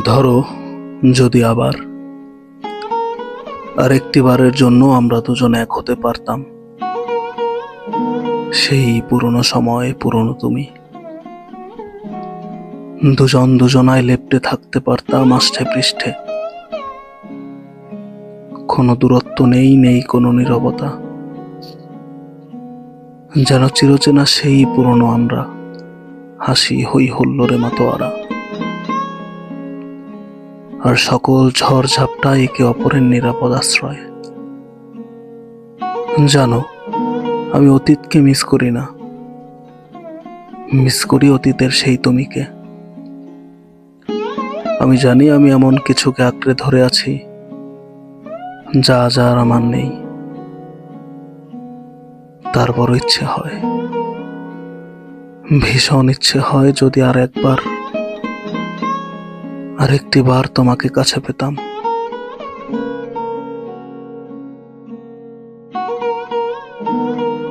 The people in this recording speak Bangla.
ধরো, যদি আবার আর একটিবারের জন্য আমরা দুজন এক হতে পারতাম। সেই পুরনো সময়ে পুরনো তুমি। দুজন দুজনায় লেপ্টে থাকতে পারতাম আষ্টে পৃষ্ঠে। কোনো দূরত্ব নেই নেই কোনো নীরবতা। যেন চিরচেনা সেই পুরনো আমরা। হাসি হই হুল্লোড়ে মাতোয়ারা। আর সকল ঝড় ঝাপটা একে অপরের নিরাপদ আশ্রয়। জানো, আমি অতীতকে মিস করি না। মিস করি অতীতের সেই তুমিকে। আমি জানি আমি এমন কিছুকে আঁকড়ে ধরে আছি, যা যা আর আমার নেই। তারপর ইচ্ছে হয়। ভীষণ ইচ্ছে হয় যদি আর একবার আরেকটি বার তোমাকে কাছে পেতাম।